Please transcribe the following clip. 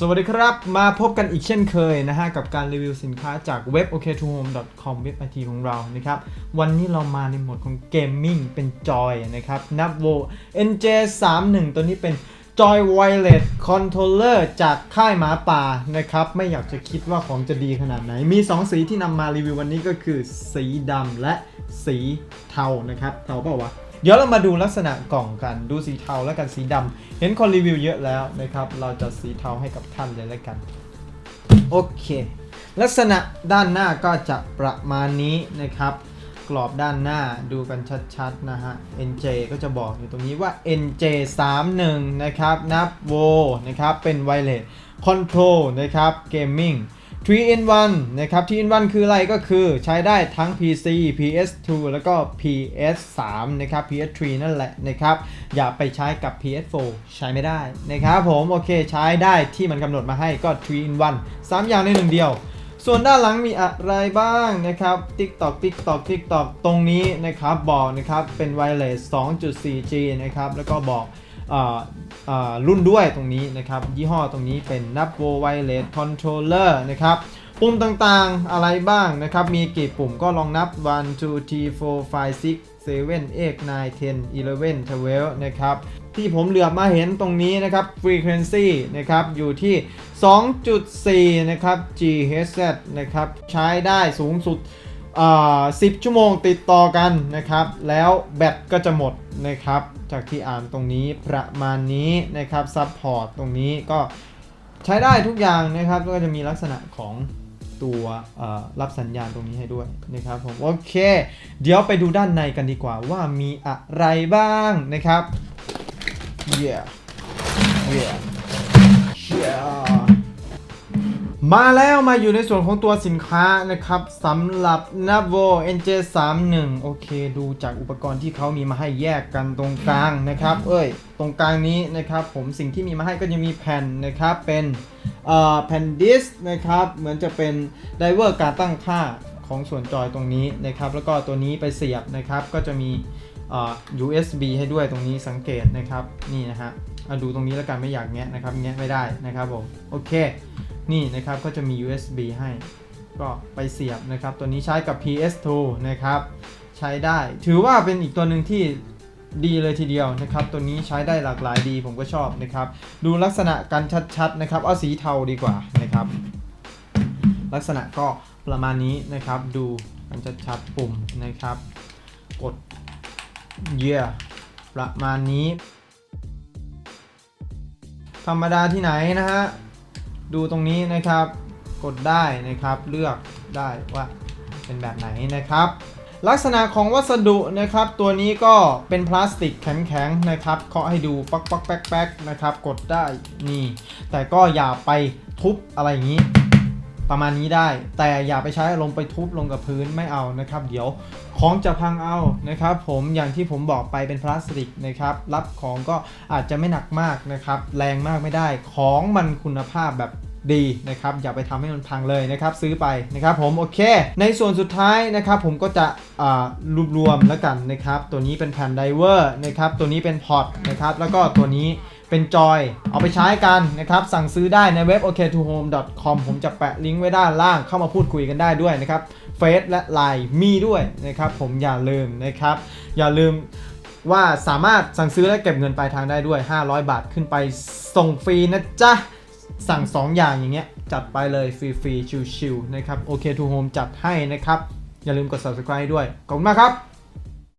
สวัสดีครับ มาพบกันอีกเช่นเคยนะฮะ กับการรีวิวสินค้าจากเว็บ o k t o h o m e com เว็บไอทีของเรานะครับ วันนี้เรามาในโหมดของเกมมิ่งเป็นจอยนะครับนับโว NJ31 ตัวนี้เป็น Joy Wireless Controller จากค่ายหมาป่านะครับ ไม่อยากจะคิดว่าของจะดีขนาดไหน มี 2 สีที่นำมารีวิววันนี้ก็คือสีดำและสีเทานะครับ เทาเปล่าวะ เดี๋ยวเรามาดูลักษณะกล่องกัน ดูสีเทาแล้วกันสีดำเห็นคนรีวิวเยอะแล้วนะครับ เราจะสีเทาให้กับท่านเลยแล้วกัน โอเค ลักษณะด้านหน้าก็จะประมาณนี้นะครับ กรอบด้านหน้าดูกันชัดๆนะฮะ NJ ก็จะบอกอยู่ตรงนี้ว่า NJ 3 1นะครับ นับโวนะครับ เป็น Wireless Control นะครับ Gaming 3 in 1นะครับ3 in 1คืออะไรก็คือใช้ได้ทั้ง PC PS2 แล้วก็ PS3 นะครับ PS3 นั่นแหละนะครับ อย่าไปใช้กับ PS4 ใช้ไม่ได้นะครับผม โอเคใช้ได้ที่มันกำหนดมาให้ก็3 in 1 3 อย่างในหนึ่งเดียว ส่วนด้านหลังมีอะไรบ้างนะครับ TikTok TikTok TikTok ตรงนี้นะครับบอกนะครับเป็น wireless 2.4G นะครับแล้วก็บอก รุ่นด้วยตรงนี้นะครับ ยี่ห้อตรงนี้เป็น n a b o Wireless Controller นะครับ ปุ่มต่างๆอะไรบ้างนะครับ มีกี่ปุ่มก็ลองนับ 1 2 3 4 5 6 7 8 9 10 11 12 นะครับ ที่ผมเหลือบมาเห็นตรงนี้นะครับ frequency นะครับ อยู่ที่ 2.4 นะครับ GHz นะครับ ใช้ได้สูงสุด อ่า10ชั่วโมงติดต่อกันนะครับ แล้วแบตก็จะหมดนะครับ จากที่อ่านตรงนี้ประมาณนี้นะครับ support ตตรงนี้ก็ใช้ได้ทุกอย่างนะครับก็จะมีลักษณะของตัวรับสัญญาณตรงนี้ให้ด้วยนะครับผมโอเค เดี๋ยวไปดูด้านในกันดีกว่าว่ามีอะไรบ้างนะครับ yeah yeah yeah มาแล้วมาอยู่ในส่วนของตัวสินค้านะครับสำหรับ Navo NJ31 โอเค ดูจากอุปกรณ์ที่เขามีมาให้แยกกันตรงกลางนะครับ เอ้ย ตรงกลางนี้นะครับ ผมสิ่งที่มีมาให้ก็จะมีแผ่นนะครับ เป็นเอ่อแผ่นดิสก์นะครับ เหมือนจะเป็นไดเวอร์การตั้งค่าของส่วนจอยตรงนี้นะครับ แล้วก็ตัวนี้ไปเสียบนะครับ ก็จะมีเอ่อ USB ให้ด้วยตรงนี้สังเกตนะครับ นี่นะฮะเอาดูตรงนี้แล้วกันไม่อยากแงะนะครับ แงะไม่ได้นะครับผม โอเค นี่นะครับก็จะมี USB ให้ก็ไปเสียบนะครับ ตัวนี้ใช้กับ PS2 นะครับใช้ได้ ถือว่าเป็นอีกตัวหนึ่งที่ดีเลยทีเดียวนะครับ ตัวนี้ใช้ได้หลากหลายดีผมก็ชอบนะครับ ดูลักษณะการชัดๆนะครับ เอาสีเทาดีกว่านะครับ ลักษณะก็ประมาณนี้นะครับ ดูกันชัดๆปุ่มนะครับ กดเยี่ยประมาณนี้ ธรรมดาที่ไหนนะฮะ ดูตรงนี้นะครับ กดได้นะครับเลือกได้ว่าเป็นแบบไหนนะครับ ลักษณะของวัสดุนะครับ ตัวนี้ก็เป็นพลาสติกแข็งๆนะครับเคาะให้ดูปักปักแป๊กแป๊กนะครับ กดได้นี่ แต่ก็อย่าไปทุบอะไรอย่างนี้ ประมาณนี้ได้ แต่อย่าไปใช้อารมณ์ไปทุบลงกับพื้นไม่เอานะครับ เดี๋ยวของจะพังเอานะครับ ผมอย่างที่ผมบอกไปเป็นพลาสติกนะครับ รับของก็อาจจะไม่หนักมากนะครับ แรงมากไม่ได้ ของมันคุณภาพแบบ ดีนะครับอย่าไปทำให้มันพังเลยนะครับซื้อไปนะครับผมโอเค ในส่วนสุดท้ายนะครับผมก็จะรวบรวมแล้วกันนะครับตัวนี้เป็นแผ่นไดเวอร์นะครับตัวนี้เป็นพอร์ตนะครับแล้วก็ตัวนี้เป็นจอย เอาไปใช้กันนะครับ สั่งซื้อได้ในเว็บ ok2home.com ผมจะแปะลิงก์ไว้ด้านล่างเข้ามาพูดคุยกันได้ด้วยนะครับเฟซและ Line มีด้วยนะครับผมอย่าลืมนะครับ อย่าลืมว่าสามารถสั่งซื้อและเก็บเงินปลายทางได้ด้วย 500 บาทขึ้นไปส่งฟรีนะจ๊ะ สั่ง 2 อย่างอย่างเงี้ย จัดไปเลยฟรีๆชิวๆนะครับโอเคทูโฮมจัดให้นะครับ อย่าลืมกด subscribe ด้วย ขอบคุณมากครับ